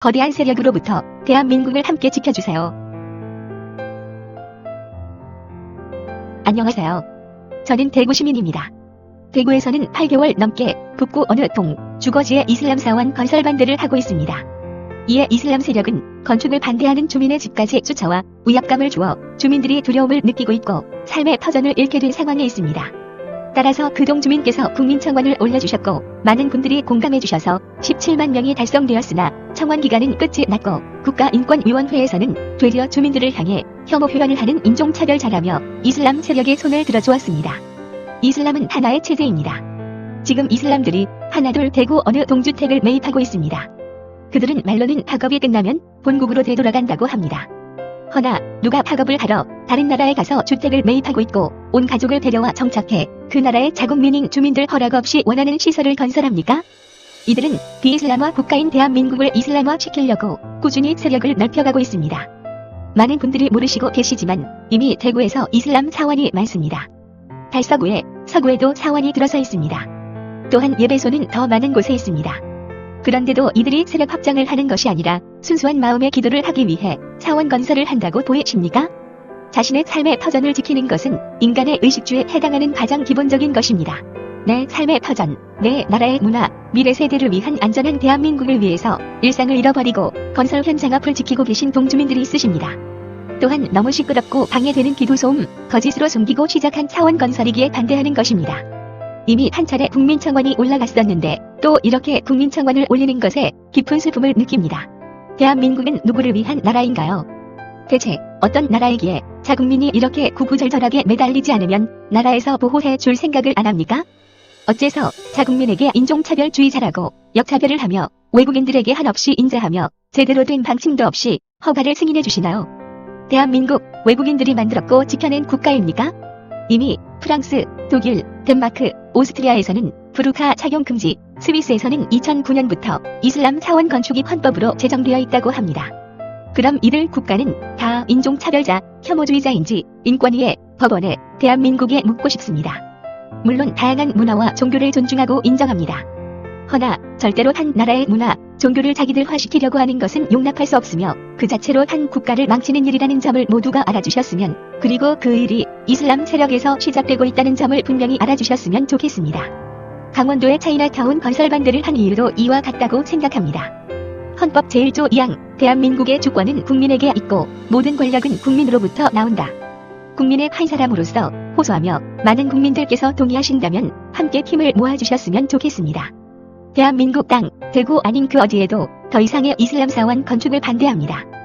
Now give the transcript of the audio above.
거대한 세력으로부터 대한민국을 함께 지켜주세요. 안녕하세요. 저는 대구 시민입니다. 대구에서는 8개월 넘게 북구 어느 동, 주거지에 이슬람 사원 건설 반대를 하고 있습니다. 이에 이슬람 세력은 건축을 반대하는 주민의 집까지 쫓아와 위압감을 주어 주민들이 두려움을 느끼고 있고 삶의 터전을 잃게 된 상황에 있습니다. 따라서 그 동 주민께서 국민청원을 올려주셨고 많은 분들이 공감해 주셔서 17만 명이 달성되었으나 청원 기간은 끝이 났고 국가인권위원회에서는 되려 주민들을 향해 혐오 표현을 하는 인종차별자라며 이슬람 세력의 손을 들어주었습니다. 이슬람은 하나의 체제입니다. 지금 이슬람들이 하나둘 대구 어느 동주택을 매입하고 있습니다. 그들은 말로는 학업이 끝나면 본국으로 되돌아간다고 합니다. 허나 누가 학업을 하러 다른 나라에 가서 주택을 매입하고 있고 온 가족을 데려와 정착해 그 나라의 자국민인 주민들 허락 없이 원하는 시설을 건설합니까? 이들은 비이슬람화 국가인 대한민국을 이슬람화 시키려고 꾸준히 세력을 넓혀가고 있습니다. 많은 분들이 모르시고 계시지만 이미 대구에서 이슬람 사원이 많습니다. 달서구에, 서구에도 사원이 들어서 있습니다. 또한 예배소는 더 많은 곳에 있습니다. 그런데도 이들이 세력 확장을 하는 것이 아니라 순수한 마음의 기도를 하기 위해 사원 건설을 한다고 보이십니까? 자신의 삶의 터전을 지키는 것은 인간의 의식주에 해당하는 가장 기본적인 것입니다. 내 삶의 터전, 내 나라의 문화, 미래 세대를 위한 안전한 대한민국을 위해서 일상을 잃어버리고 건설 현장 앞을 지키고 계신 동주민들이 있으십니다. 또한 너무 시끄럽고 방해되는 기도 소음, 거짓으로 숨기고 시작한 차원 건설이기에 반대하는 것입니다. 이미 한 차례 국민청원이 올라갔었는데 또 이렇게 국민청원을 올리는 것에 깊은 슬픔을 느낍니다. 대한민국은 누구를 위한 나라인가요? 대체 어떤 나라이기에 자국민이 이렇게 구구절절하게 매달리지 않으면 나라에서 보호해 줄 생각을 안 합니까? 어째서 자국민에게 인종차별주의자라고 역차별을 하며 외국인들에게 한없이 인자하며 제대로 된 방침도 없이 허가를 승인해 주시나요? 대한민국 외국인들이 만들었고 지켜낸 국가입니까? 이미 프랑스, 독일, 덴마크, 오스트리아에서는 부르카 착용 금지, 스위스에서는 2009년부터 이슬람 사원 건축이 헌법으로 제정되어 있다고 합니다. 그럼 이들 국가는 다 인종차별자, 혐오주의자인지 인권위에, 법원에, 대한민국에 묻고 싶습니다. 물론 다양한 문화와 종교를 존중하고 인정합니다. 허나 절대로 한 나라의 문화, 종교를 자기들화시키려고 하는 것은 용납할 수 없으며 그 자체로 한 국가를 망치는 일이라는 점을 모두가 알아주셨으면 그리고 그 일이 이슬람 세력에서 시작되고 있다는 점을 분명히 알아주셨으면 좋겠습니다. 강원도의 차이나타운 건설 반대를 한 이유도 이와 같다고 생각합니다. 헌법 제1조 2항 대한민국의 주권은 국민에게 있고 모든 권력은 국민으로부터 나온다. 국민의 한 사람으로서 호소하며 많은 국민들께서 동의하신다면 함께 힘을 모아주셨으면 좋겠습니다. 대한민국 땅, 대구 아닌 그 어디에도 더 이상의 이슬람 사원 건축을 반대합니다.